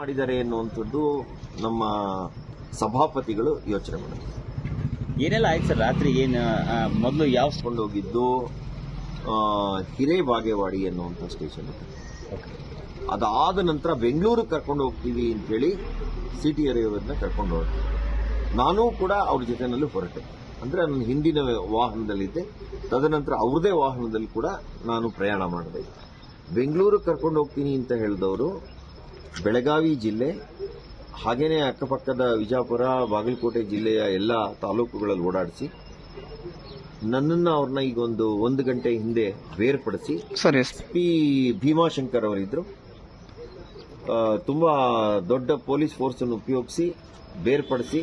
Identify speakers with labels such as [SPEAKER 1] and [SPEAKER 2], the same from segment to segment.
[SPEAKER 1] ಮಾಡಿದ್ದಾರೆ ಎನ್ನುವಂಥದ್ದು ನಮ್ಮ ಸಭಾಪತಿಗಳು ಯೋಚನೆ ಮಾಡಿದ್ರು.
[SPEAKER 2] ಏನೆಲ್ಲ ಆಯ್ತು ಸರ್? ರಾತ್ರಿ ಏನು ಮೊದಲು ಯಾವ
[SPEAKER 1] ಹೋಗಿದ್ದು ಹಿರೇ ಹಿರೇಬಾಗೇವಾಡಿ ಎನ್ನುವಂಥ ಸ್ಟೇಷನ್ ಅದಾದ ನಂತರ ಬೆಂಗಳೂರಿಗೆ ಕರ್ಕೊಂಡು ಹೋಗ್ತೀವಿ ಅಂತೇಳಿ ಸಿ ಟಿ ಹರಿಯವರನ್ನ ಕರ್ಕೊಂಡು ಹೋಗ್ತೀವಿ ನಾನೂ ಕೂಡ ಅವ್ರ ಜೊತೆನಲ್ಲಿ ಹೊರಟೆ. ಅಂದ್ರೆ ನನ್ನ ಹಿಂದಿನ ವಾಹನದಲ್ಲಿದ್ದೆ. ತದನಂತರ ಅವ್ರದೇ ವಾಹನದಲ್ಲಿ ಕೂಡ ನಾನು ಪ್ರಯಾಣ ಮಾಡಿದೆ ಬೆಂಗಳೂರಿಗೆ ಕರ್ಕೊಂಡು ಹೋಗ್ತೀನಿ ಅಂತ ಹೇಳಿದವರು ಬೆಳಗಾವಿ ಜಿಲ್ಲೆ ಹಾಗೆಯೇ ಅಕ್ಕಪಕ್ಕದ ವಿಜಾಪುರ ಬಾಗಲಕೋಟೆ ಜಿಲ್ಲೆಯ ಎಲ್ಲ ತಾಲೂಕುಗಳಲ್ಲಿ ಓಡಾಡಿಸಿ ನನ್ನನ್ನು ಅವ್ರನ್ನ ಈಗ ಒಂದು ಒಂದು ಗಂಟೆ ಹಿಂದೆ ಬೇರ್ಪಡಿಸಿ
[SPEAKER 3] ಸರ್. ಎಸ್
[SPEAKER 1] ಪಿ ಭೀಮಾಶಂಕರ್ ಅವರಿದ್ದರು ತುಂಬ ದೊಡ್ಡ ಪೊಲೀಸ್ ಫೋರ್ಸನ್ನು ಉಪಯೋಗಿಸಿ ಬೇರ್ಪಡಿಸಿ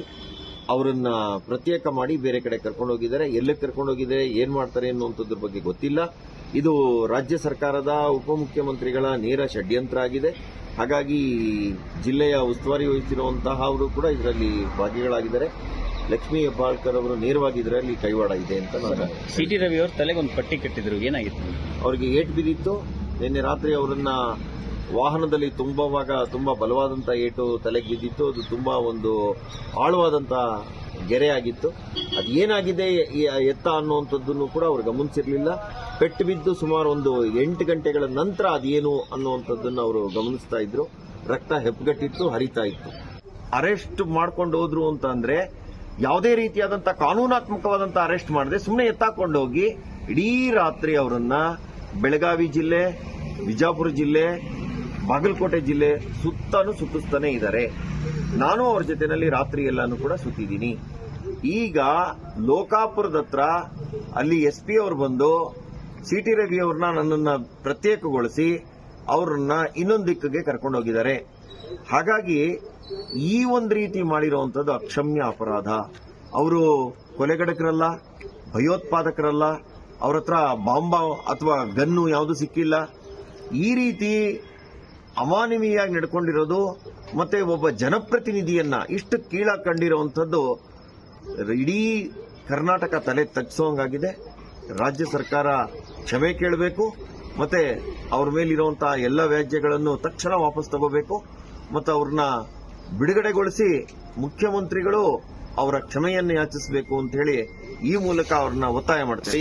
[SPEAKER 1] ಅವರನ್ನ ಪ್ರತ್ಯೇಕ ಮಾಡಿ ಬೇರೆ ಕಡೆ ಕರ್ಕೊಂಡು ಹೋಗಿದ್ದಾರೆ. ಎಲ್ಲಕ್ಕೆ ಕರ್ಕೊಂಡು ಹೋಗಿದ್ದಾರೆ ಏನ್ ಮಾಡ್ತಾರೆ ಅನ್ನುವಂಥದ್ರ ಬಗ್ಗೆ ಗೊತ್ತಿಲ್ಲ. ಇದು ರಾಜ್ಯ ಸರ್ಕಾರದ ಉಪಮುಖ್ಯಮಂತ್ರಿಗಳ ನೇರ ಷಡ್ಯಂತ್ರ ಆಗಿದೆ. ಹಾಗಾಗಿ ಜಿಲ್ಲೆಯ ಉಸ್ತುವಾರಿ ವಹಿಸಿರುವಂತಹ ಅವರು ಕೂಡ ಇದರಲ್ಲಿ ಭಾಗಿಗಳಾಗಿದ್ದಾರೆ. ಲಕ್ಷ್ಮೀ ಹೆಬ್ಬಾಳ್ಕರ್ ಅವರು ನೇರವಾಗಿ ಇದರಲ್ಲಿ ಕೈವಾಡ ಇದೆ ಅಂತ ನಾನು
[SPEAKER 2] ಸಿ ಟಿ ರವಿ ಅವರು ತಲೆಗೆ ಒಂದು ಪಟ್ಟಿ ಕಟ್ಟಿದ್ರು. ಏನಾಗಿತ್ತು?
[SPEAKER 1] ಅವರಿಗೆ ಏಟ್ ಬಿದ್ದಿತ್ತು. ನಿನ್ನೆ ರಾತ್ರಿ ಅವರನ್ನ ವಾಹನದಲ್ಲಿ ತುಂಬುವಾಗ ತುಂಬಾ ಬಲವಾದಂತಹ ಏಟು ತಲೆಗೆ ಬಿದ್ದಿತ್ತು. ಅದು ತುಂಬಾ ಒಂದು ಆಳವಾದಂತ ಗೆರೆ ಆಗಿತ್ತು ಅದು ಏನಾಗಿದೆ ಎತ್ತ ಅನ್ನುವಂಥದ್ದನ್ನು ಕೂಡ ಅವರು ಗಮನಿಸಿರಲಿಲ್ಲ. ಪೆಟ್ಟು ಬಿದ್ದು ಸುಮಾರು ಒಂದು ಎಂಟು ಗಂಟೆಗಳ ನಂತರ ಅದೇನು ಅನ್ನುವಂಥದ್ದನ್ನು ಅವರು ಗಮನಿಸ್ತಾ ಇದ್ರು. ರಕ್ತ ಹೆಪ್ಪುಗಟ್ಟಿತ್ತು ಹರಿತಾ ಇತ್ತು. ಅರೆಸ್ಟ್ ಮಾಡ್ಕೊಂಡು ಹೋದ್ರು ಅಂತ ಅಂದ್ರೆ ಯಾವುದೇ ರೀತಿಯಾದಂತ ಕಾನೂನಾತ್ಮಕವಾದಂತ ಅರೆಸ್ಟ್ ಮಾಡದೆ ಸುಮ್ಮನೆ ಎತ್ತಾಕೊಂಡು ಹೋಗಿ ಇಡೀ ರಾತ್ರಿ ಅವರನ್ನ ಬೆಳಗಾವಿ ಜಿಲ್ಲೆ ವಿಜಾಪುರ ಜಿಲ್ಲೆ, ಬಾಗಲಕೋಟೆ ಜಿಲ್ಲೆ ಸುತ್ತಾನು ಸುತ್ತಿಸ್ತಾನೆ ಇದ್ದಾರೆ. ನಾನು ಅವ್ರ ಜೊತೆಯಲ್ಲಿ ರಾತ್ರಿ ಎಲ್ಲಾನು ಕೂಡ ಸುತ್ತಿದ್ದೀನಿ. ಈಗ ಲೋಕಾಪುರದ ಹತ್ರ ಅಲ್ಲಿ ಎಸ್ ಪಿ ಅವರು ಬಂದು ಸಿ ಟಿ ರವಿ ಅವ್ರನ್ನ ನನ್ನನ್ನು ಪ್ರತ್ಯೇಕಗೊಳಿಸಿ ಅವ್ರನ್ನ ಇನ್ನೊಂದು ದಿಕ್ಕಿಗೆ ಕರ್ಕೊಂಡು ಹೋಗಿದ್ದಾರೆ. ಹಾಗಾಗಿ ಈ ಒಂದು ರೀತಿ ಮಾಡಿರುವಂತದ್ದು ಅಕ್ಷಮ್ಯ ಅಪರಾಧ. ಅವರು ಕೊಲೆಗಡಕರಲ್ಲ ಭಯೋತ್ಪಾದಕರಲ್ಲ, ಅವ್ರ ಹತ್ರ ಬಾಂಬ ಅಥವಾ ಗನ್ನು ಯಾವುದು ಸಿಕ್ಕಿಲ್ಲ. ಈ ರೀತಿ ಅಮಾನವೀಯಾಗಿ ನಡ್ಕೊಂಡಿರೋದು ಮತ್ತೆ ಒಬ್ಬ ಜನಪ್ರತಿನಿಧಿಯನ್ನ ಇಷ್ಟು ಕೀಳಾಗಿ ಕಂಡಿರುವಂತದ್ದು ಇಡೀ ಕರ್ನಾಟಕ ತಲೆ ತಗ್ಸೋಂಗಾಗಿದೆ. ರಾಜ್ಯ ಸರ್ಕಾರ ಕ್ಷಮೆ ಕೇಳಬೇಕು, ಮತ್ತೆ ಅವ್ರ ಮೇಲಿರುವಂತಹ ಎಲ್ಲ ವ್ಯಾಜ್ಯಗಳನ್ನು ತಕ್ಷಣ ವಾಪಸ್ ತಗೋಬೇಕು, ಮತ್ತು ಅವ್ರನ್ನ ಬಿಡುಗಡೆಗೊಳಿಸಿ ಮುಖ್ಯಮಂತ್ರಿಗಳು ಅವರ ಕ್ಷಮೆಯನ್ನು ಯಾಚಿಸಬೇಕು ಅಂತ ಹೇಳಿ ಈ ಮೂಲಕ ಅವ್ರನ್ನ ಒತ್ತಾಯ ಮಾಡ್ತಾರೆ